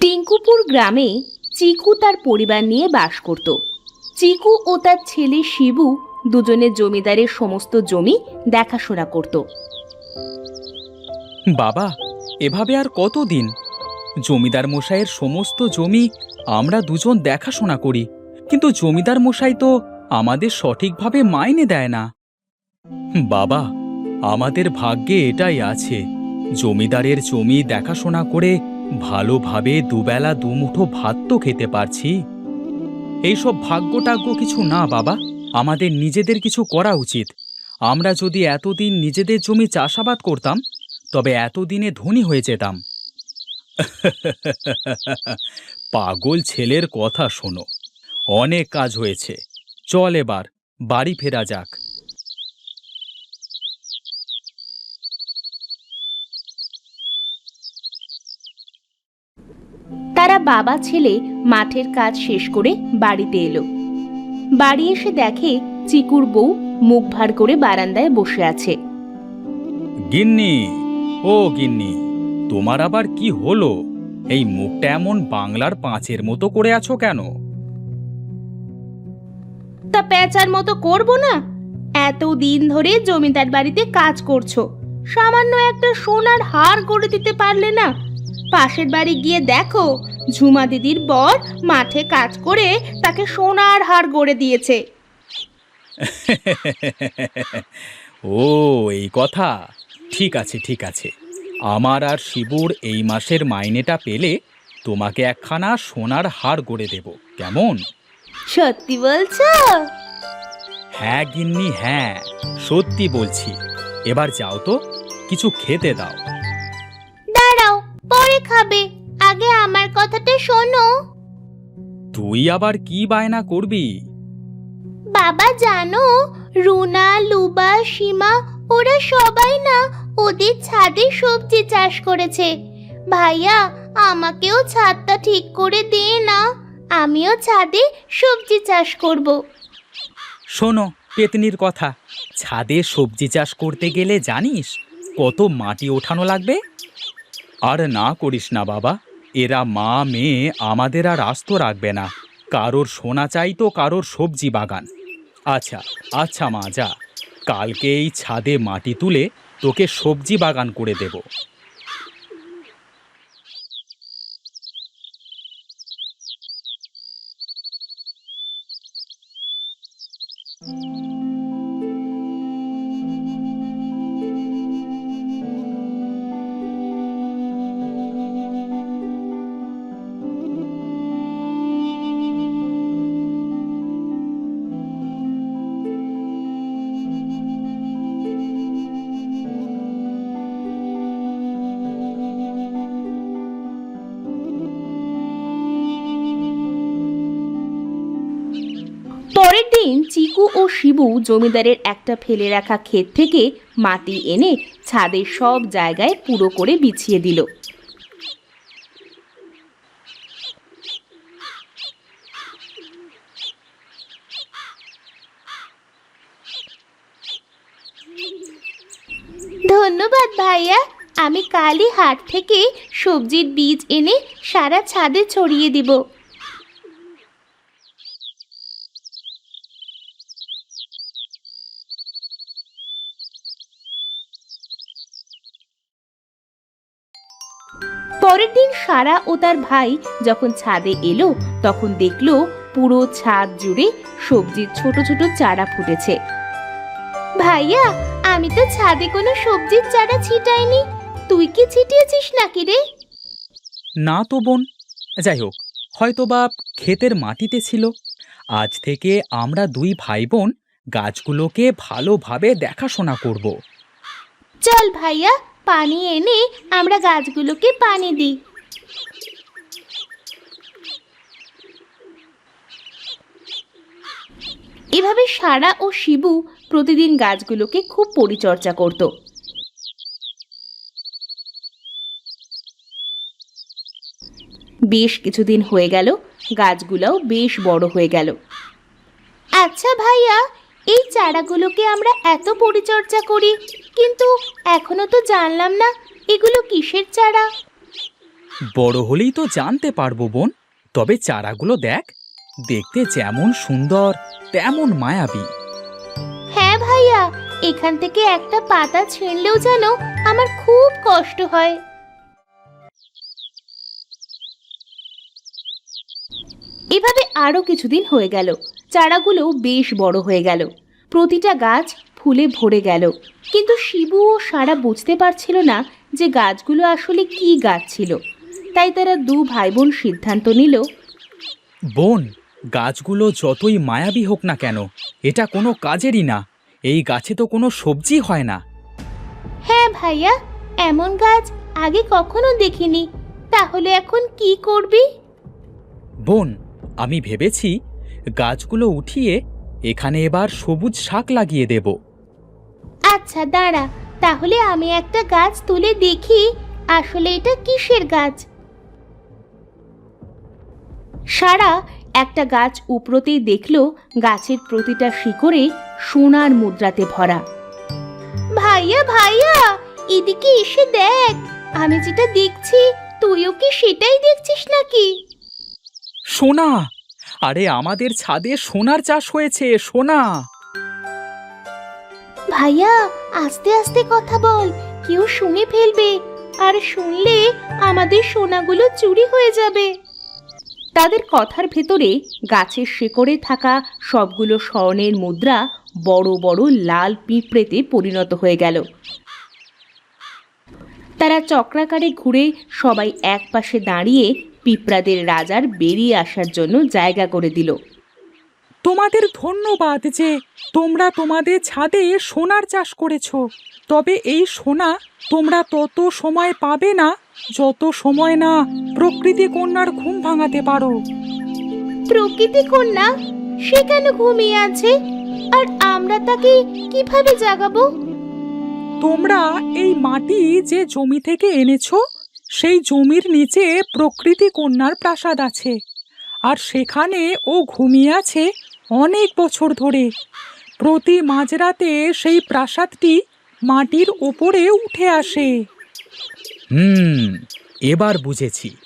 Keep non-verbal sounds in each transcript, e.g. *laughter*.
টিঙ্কুপুর গ্রামে চিকু তার পরিবার নিয়ে বাস করত। চিকু ও তার ছেলে শিবু দুজনে জমিদারের সমস্ত জমি দেখাশোনা করত। বাবা, এভাবে আর কতদিন? জমিদার মশাইয়ের সমস্ত জমি আমরা দুজন দেখাশোনা করি, কিন্তু জমিদার মশাই তো আমাদের সঠিকভাবে মাইনে দেয় না। বাবা, আমাদের ভাগ্যে এটাই আছে। জমিদারের জমি দেখাশোনা করে ভালোভাবে দুবেলা দুমুঠো ভাত তো খেতে পারছি। এইসব ভাগ্যটাগ্য কিছু না, বাবা। আমাদের নিজেদের কিছু করা উচিত। আমরা যদি এতদিন নিজেদের জমি চাষাবাদ করতাম, তবে এতদিনে ধনী হয়ে যেতাম। *laughs* পাগল ছেলের কথা শোনো। অনেক কাজ হয়েছে। চল এবার, বাড়ি ফেরা যাক তারা বাবা ছেলে মাঠের কাজ শেষ করে বাড়িতে এলো। বাড়ি এসে দেখে চিকুর বউ মুখ ভার করে বারান্দায় বসে আছে। গিন্নি ও গিন্নি তোমার আবার কি হলো? এই মুখটা এমন বাংলার পাঁচের মতো করে আছো কেন? তা পেঁচার মতো করব না। এত দিন ধরে জমিদার বাড়িতে কাজ করছ। সামান্য একটা সোনার হার করে দিতে পারলে না পাশের বাড়ি গিয়ে দেখো ঝুমা দিদির বর মাঠে কাজ করে তাকে সোনার হার গড়ে দিয়েছে। *laughs* ও এই কথা। ঠিক আছে ঠিক আছে। আমার আর শিবুর এই মাসের মাইনেটা পেলে তোমাকে একখানা সোনার হার গড়ে দেব। কেমন? সত্যি বলছো? হ্যাঁ গিন্নি হ্যাঁ। সত্যি বলছি। এবার যাও তো কিছু খেতে দাও। পরে খাবে। আগে আমার কথাটা শোনো। তুই আবার কি বায়না করবি? বাবা জানো রুনা লুবা সীমা ওরা সবাই না ওদের ছাদে সবজি চাষ করেছে। ভাইয়া আমাকেও ছাদটা ঠিক করে দে না আমিও ছাদে সবজি চাষ করব। শোনো পেতনির কথা। ছাদে সবজি চাষ করতে গেলে জানিস কত মাটি ওঠানো লাগবে? আর না করিস না, বাবা। এরা মা, মেয়ে আমাদের আর আস্ত রাখবে না। কারোর সোনা চাই তো কারোর সবজি বাগান। আচ্ছা আচ্ছা মা, যা। কালকে এই ছাদে মাটি তুলে তোকে সবজি বাগান করে দেব। চিকু ও শিবু জমিদারের একটা ফেলে রাখা ক্ষেত থেকে মাটি এনে ছাদের সব জায়গায় পুরো করে বিছিয়ে দিল। ধন্যবাদ ভাইয়া। আমি কালই হাট থেকে সবজির বীজ এনে সারা ছাদে ছড়িয়ে দিব। সারা ও তার ভাই যখন ছাদে এলো তখন দেখল পুরো ছাদ জুড়ে সবজির ছোট ছোট চারা ফুটেছে। ভাইয়া আমি তো ছাদে কোনো সবজির চারা ছিটাইনি। তুই কি ছিটিয়েছিস নাকি রে? না তো বোন। যাই হোক হয়তো বা ক্ষেতের মাটিতে ছিল। আজ থেকে আমরা দুই ভাই বোন গাছগুলোকে ভালোভাবে দেখাশোনা করব। চল ভাইয়া পানি এনে আমরা গাছগুলোকে পানি দিই। এভাবে সারা ও শিবু প্রতিদিন গাছগুলোকে খুব পরিচর্যা করত। বেশ কিছুদিন হয়ে গেল, গাছগুলোও বেশ বড় হয়ে গেল। আচ্ছা ভাইয়া, এই চারাগুলোকে আমরা এত পরিচর্যা করি, কিন্তু এখনও তো জানলাম না, এগুলো কিসের চারা? বড় হলেই তো জানতে পারব, বোন। তবে চারাগুলো দেখ, দেখতে যেমন সুন্দর, তেমন মায়াবী। হ্যাঁ ভাইয়া, এখান থেকে একটা পাতা ছিঁড়লেও যেন আমার খুব কষ্ট হয়। এভাবে আরও কিছুদিন হয়ে গেল। চারাগুলো বেশ বড় হয়ে গেল। প্রতিটা গাছ ফুলে ভরে গেল। কিন্তু শিবু ও সারা বুঝতে পারছিল না যে গাছগুলো আসলে কি গাছ ছিল। তাই তারা দু ভাই বোন সিদ্ধান্ত নিল বোন গাছগুলো যতই মায়াবী হোক না কেন এটা কোনো কাজেরই না। এই গাছে তো কোনো সবজি হয় না। হ্যাঁ ভাইয়া এমন গাছ আগে কখনো দেখিনি। তাহলে এখন কি করবি? বোন আমি ভেবেছি গাছগুলো উঠিয়ে এখানে এবার সবুজ শাক লাগিয়ে দেব। আচ্ছা দাঁড়া। তাহলে আমি একটা গাছ তুলে দেখি আসলে এটা কিসের গাছ? সারা একটা গাছ উপরতেই দেখল গাছের প্রতিটা শিকড়ে সোনার মুদ্রাতে ভরা। ভাইয়া ভাইয়া এদিকে এসে দেখ আমি যেটা দেখছি তুইও কি সেটাই দেখছিস নাকি? সোনা আরে আমাদের ছাদে সোনার চাষ হয়েছে সোনা। ভাইয়া আস্তে আস্তে কথা বল কেউ শুনে ফেলবে আর শুনলে আমাদের সোনাগুলো চুরি হয়ে যাবে। তাদের কথার ভেতরে গাছের শেকড়ে থাকা সবগুলো স্বর্ণের মুদ্রা বড় বড় লাল পিঁপড়েতে পরিণত হয়ে গেল। তারা চক্রাকারে ঘুরে সবাই এক পাশে দাঁড়িয়ে পিঁপড়াদের রাজার বেরিয়ে আসার জন্য জায়গা করে দিল। তোমাদের ধন্যবাদ যে তোমরা তোমাদের ছাদে সোনার চাষ করেছ। তবে এই সোনা তোমরা তত সময় পাবে না যত সময় না প্রকৃতি কন্যার ঘুম ভাঙাতে পারো। প্রকৃতি কন্যা সে কেন ঘুমিয়ে আছে? আর আমরা তাকে কীভাবে জাগাবো? তোমরা এই মাটি যে জমি থেকে এনেছো সেই জমির নিচে প্রকৃতি কন্যার প্রাসাদ আছে। আর সেখানে ও ঘুমিয়ে আছে অনেক বছর ধরে। প্রতি মাঝরাতে সেই প্রাসাদটি মাটির ওপরে উঠে আসে। হুম এবার বুঝেছি।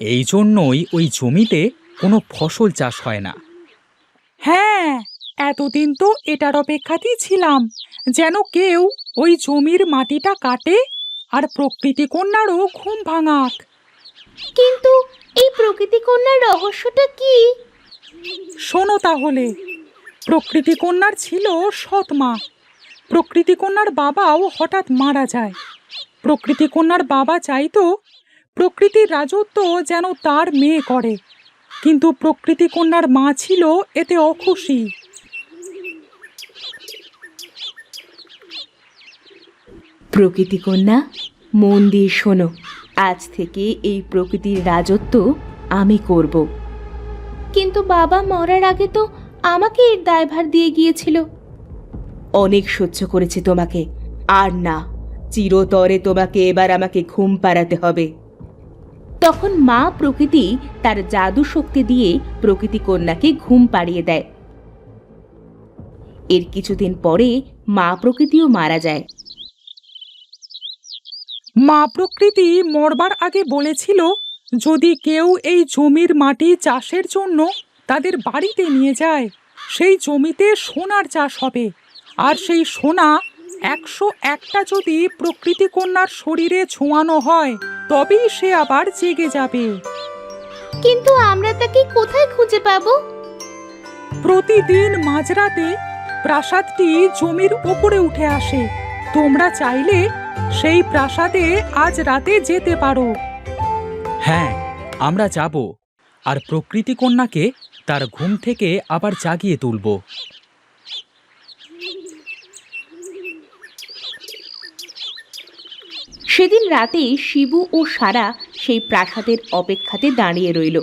এই জন্যই ওই জমিতে কোনো ফসল চাষ হয় না। হ্যাঁ এতদিন তো এটার অপেক্ষাতেই ছিলাম যেন কেউ ওই জমির মাটিটা কাটে আর প্রকৃতি কন্যারও ঘুম ভাঙাক। কিন্তু এই প্রকৃতি কন্যার রহস্যটা কি? শোনো তাহলে। প্রকৃতি কন্যার ছিল সৎ মা। প্রকৃতি কন্যার বাবাও হঠাৎ মারা যায়। প্রকৃতি কন্যার বাবা চাইতো প্রকৃতির রাজত্ব যেন তার মেয়ে করে। কিন্তু প্রকৃতি কন্যার মা ছিল এতে অখুশি। প্রকৃতি কন্যা, মন দিয়ে শোনো, আজ থেকে এই প্রকৃতির রাজত্ব আমি করব। কিন্তু বাবা মরার আগে তো আমাকে এর দায়ভার দিয়ে গিয়েছিল। অনেক সহ্য করেছি তোমাকে। আর না চিরতরে তোমাকে এবার আমাকে ঘুম পাড়াতে হবে। তখন মা প্রকৃতি তার জাদু শক্তি দিয়ে প্রকৃতি কন্যাকে ঘুম পাড়িয়ে দেয়। এর কিছুদিন পরে মা প্রকৃতিও মারা যায়। মা প্রকৃতি মরবার আগে বলেছিল যদি কেউ এই জমির মাটি চাষের জন্য তাদের বাড়িতে নিয়ে যায় সেই জমিতে সোনার চাষ হবে। আর সেই সোনা একশো একটা যদি প্রকৃতি কন্যার শরীরে ছোঁয়ানো হয় তবেই সে আবার জেগে যাবে। কিন্তু আমরা তাকে কোথায় খুঁজে পাবো? প্রতিদিন মাঝরাতে প্রাসাদটি জমির উপরে উঠে আসে। তোমরা চাইলে সেই প্রাসাদে আজ রাতে যেতে পারো। হ্যাঁ আমরা যাব। আর প্রকৃতি কন্যাকে তার ঘুম থেকে আবার জাগিয়ে তুলব। সেদিন রাতে শিবু ও সারা সেই প্রাসাদের অপেক্ষাতে দাঁড়িয়ে রইল।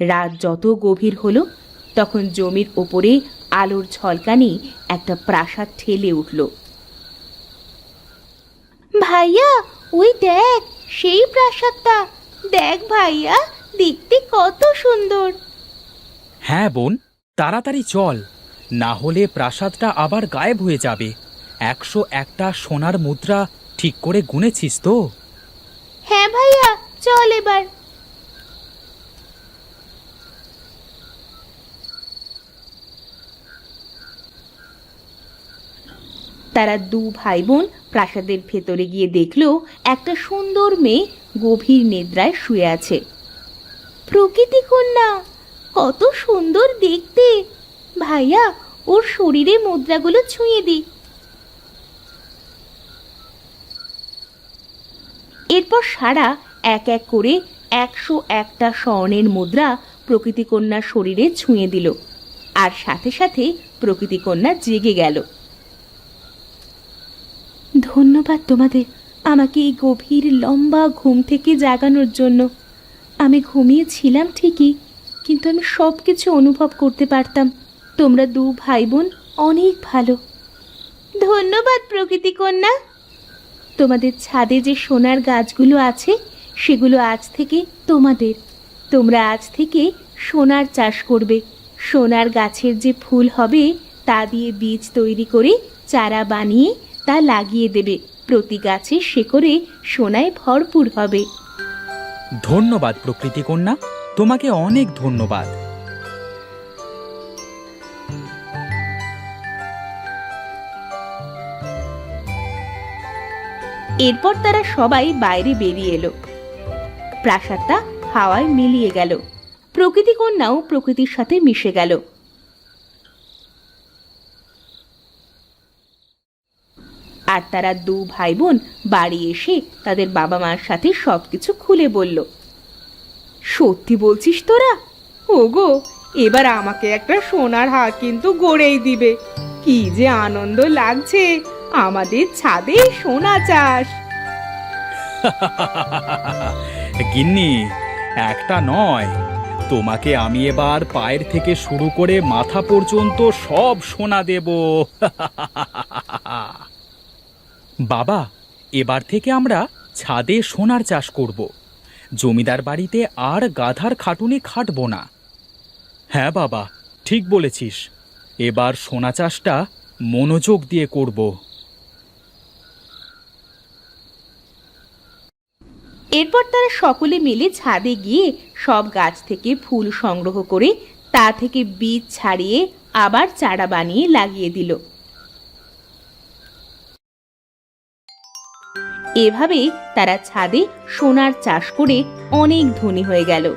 রাত যত গভীর হলো, তখন জমির ওপরে আলোর ঝলকানি একটা প্রাসাদ ঠেলে উঠল। ভাইয়া, ওই দেখ, সেই প্রাসাদটা। দেখ ভাইয়া দেখতে কত সুন্দর। হ্যাঁ বোন তাড়াতাড়ি চল না হলে প্রাসাদটা আবার গায়েব হয়ে যাবে। একশো একটা সোনার মুদ্রা ঠিক করে গুনেছিস তো? হ্যাঁ ভাইয়া চল এবার। তারা দু ভাই বোন প্রাসাদের ভেতরে গিয়ে দেখল, একটা সুন্দর মেয়ে গভীর নিদ্রায় শুয়ে আছে। প্রকৃতি কন্যা, কত সুন্দর দেখতে। ভাইয়া, ওর শরীরে মুদ্রাগুলো ছুঁয়ে দি। এরপর সারা এক এক করে একশো একটা স্বর্ণের মুদ্রা প্রকৃতিকন্যার শরীরে ছুঁয়ে দিল। আর সাথে সাথে প্রকৃতিকন্যা জেগে গেল। ধন্যবাদ তোমাদের আমাকে এই গভীর, লম্বা ঘুম থেকে জাগানোর জন্য। আমি ঘুমিয়েছিলাম ঠিকই, কিন্তু আমি সব কিছু অনুভব করতে পারতাম। তোমরা দু ভাই বোন অনেক ভালো। ধন্যবাদ প্রকৃতি কন্যা। তোমাদের ছাদে যে সোনার গাছগুলো আছে, সেগুলো আজ থেকে তোমাদের। তোমরা আজ থেকে সোনার চাষ করবে। সোনার গাছের যে ফুল হবে, তা দিয়ে বীজ তৈরি করে চারা বানিয়ে তা লাগিয়ে দেবে। প্রতি গাছের শেকড়ে সোনায় ভরপুর হবে। ধন্যবাদ প্রকৃতি কন্যা তোমাকে অনেক ধন্যবাদ। এরপর তারা সবাই বাইরে বেরিয়ে এলো। প্রাসাদটা হাওয়ায় মিলিয়ে গেল। প্রকৃতি কন্যাও প্রকৃতির সাথে মিশে গেল। আর তারা দু ভাই বোন বাড়ি এসে তাদের বাবা মার সাথে সব কিছু খুলে বলল, সত্যি বলছিস তোরা? ওগো, এবার আমাকে একটা সোনার হার কিন্তু গড়েই দিবে। কি যে আনন্দ লাগছে আমাদের ছাদে সোনা চাষ। *laughs* গিন্নি, একটা নয়। তোমাকে আমি এবার পায়ের থেকে শুরু করে মাথা পর্যন্ত সব সোনা দেব। *laughs* বাবা, এবার থেকে আমরা ছাদে সোনার চাষ করব। জমিদার বাড়িতে আর গাধার খাটুনি খাটব না। হ্যাঁ বাবা, ঠিক বলেছিস। এবার সোনা চাষটা মনোযোগ দিয়ে করব। এরপর তারা সকলে মিলে ছাদে গিয়ে সব গাছ থেকে ফুল সংগ্রহ করে তা থেকে বীজ ছাড়িয়ে আবার চারা বানিয়ে লাগিয়ে দিল। এভাবেই তারা ছাদে সোনার চাষ করে অনেক ধনী হয়ে গেল।